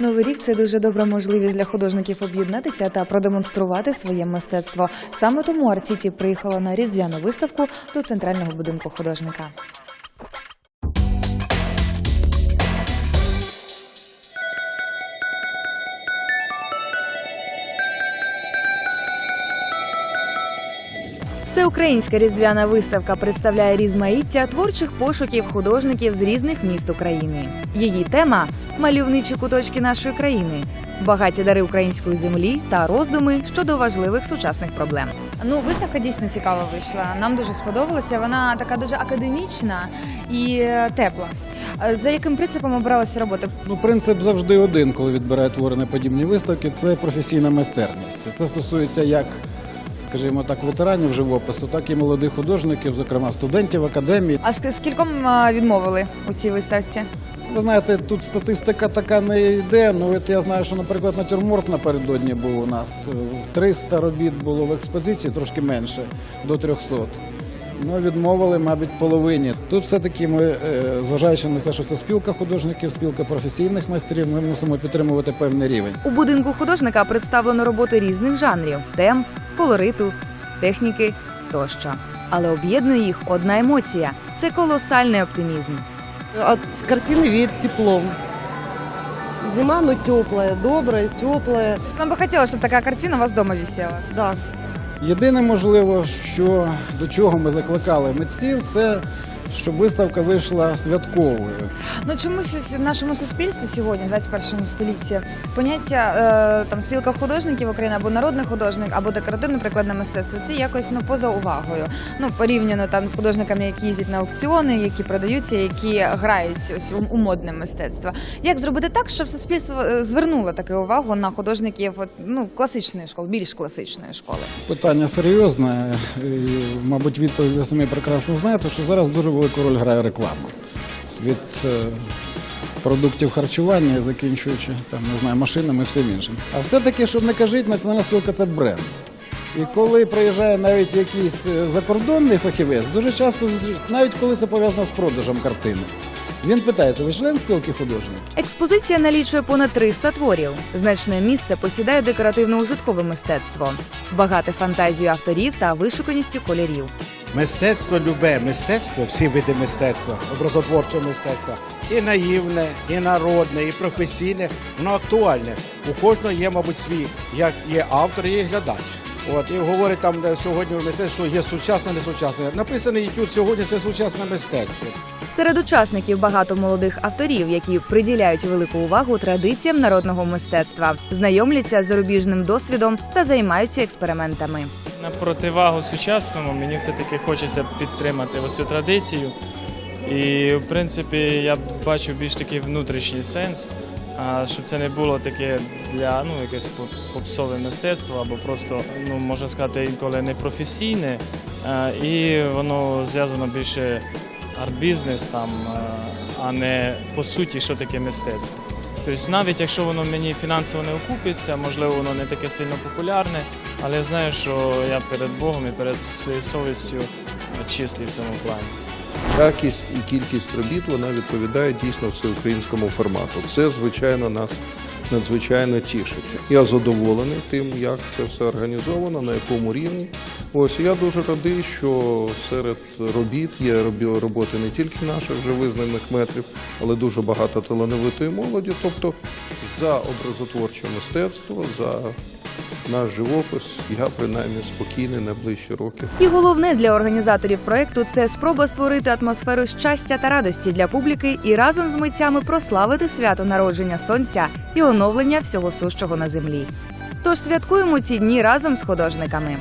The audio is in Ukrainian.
Новий рік це дуже добра можливість для художників об'єднатися та продемонструвати своє мистецтво. Саме тому Арціті приїхала на різдвяну виставку до центрального будинку художника. Всеукраїнська різдвяна виставка представляє різмаїття творчих пошуків художників з різних міст України. Її тема мальовничі куточки нашої країни, багаті дари української землі та роздуми щодо важливих сучасних проблем. Ну, виставка дійсно цікава вийшла. Нам дуже сподобалася. Вона така дуже академічна і е, тепла. Е, За яким принципом обралася робота? Ну, принцип завжди один, коли відбирають твори на подібні виставки, це професійна майстерність. Це стосується як, скажімо так, ветеранів живопису, так і молодих художників, зокрема студентів академії. А з скільком відмовили у цій виставці? Ви знаєте, тут статистика така не йде. Ну от я знаю, що, наприклад, натюрморт напередодні був у нас. В 300 робіт було в експозиції, трошки менше, до 300. Ну, відмовили, мабуть, половині. Тут все-таки ми, е, зважаючи на те, що це спілка художників, спілка професійних майстрів, ми мусимо підтримувати певний рівень. У будинку художника представлено роботи різних жанрів: тем, колориту, техніки тощо. Але об'єднує їх одна емоція це колосальний оптимізм. От картини від теплом. Зима, ну теплая, добрая, теплая. Вам би хотілося, щоб така картина у вас вдома висіла. Да. Єдине можливо, що до чого ми закликали митців, це щоб виставка вийшла святковою. Ну чомусь в нашому суспільстві сьогодні, в 21 столітті, поняття е, там спілка художників України або народний художник, або декоративне прикладне мистецтво це якось ну поза увагою. Ну порівняно там з художниками, які їздять на аукціони, які продаються, які грають ось у, у модне мистецтво. Як зробити так, щоб суспільство е, звернуло таку увагу на художників от, ну класичної школи, більш класичної школи? Питання серйозне. І, мабуть, відповідь ви самі прекрасно знаєте, що зараз дуже велику роль грає реклама. Від е, продуктів харчування, закінчуючи там, не знаю, машинами і всім іншим. А все-таки, щоб не кажіть, національна спілка це бренд. І коли приїжджає навіть якийсь е, закордонний фахівець, дуже часто навіть коли це пов'язано з продажем картини, він питається: ви член спілки художників? Експозиція налічує понад 300 творів. Значне місце посідає декоративно-ужиткове мистецтво, багате фантазію авторів та вишуканістю кольорів. Мистецтво любе, мистецтво, всі види мистецтва, образотворчого мистецтва, і наївне, і народне, і професійне, воно актуальне. У кожного є, мабуть, свій, як є автор, є глядач. От, і говорить там сьогодні в мистецтві, що є сучасне, не сучасне. Написаний етюд сьогодні це сучасне мистецтво. Серед учасників багато молодих авторів, які приділяють велику увагу традиціям народного мистецтва, знайомляться з зарубіжним досвідом та займаються експериментами. На противагу сучасному мені все-таки хочеться підтримати оцю традицію. І, в принципі, я бачу більш такий внутрішній сенс, щоб це не було таке для ну, якесь поп- попсове мистецтво або просто, ну, можна сказати, інколи непрофесійне, і воно зв'язано більше арт-бізнес а не по суті, що таке мистецтво. Тобто, навіть якщо воно мені фінансово не окупиться, можливо, воно не таке сильно популярне, але я знаю, що я перед Богом і перед своєю совістю чистий в цьому плані. Якість і кількість робіт вона відповідає дійсно всеукраїнському формату. Це, звичайно, нас надзвичайно тішить. Я задоволений тим, як це все організовано, на якому рівні. Ось я дуже радий, що серед робіт є роботи не тільки наших вже визнаних метрів, але дуже багато талановитої молоді. Тобто за образотворче мистецтво, за наш живопис я принаймні спокійний найближчі роки. І головне для організаторів проекту це спроба створити атмосферу щастя та радості для публіки і разом з митцями прославити свято народження сонця і оновлення всього сущого на землі. Тож святкуємо ці дні разом з художниками.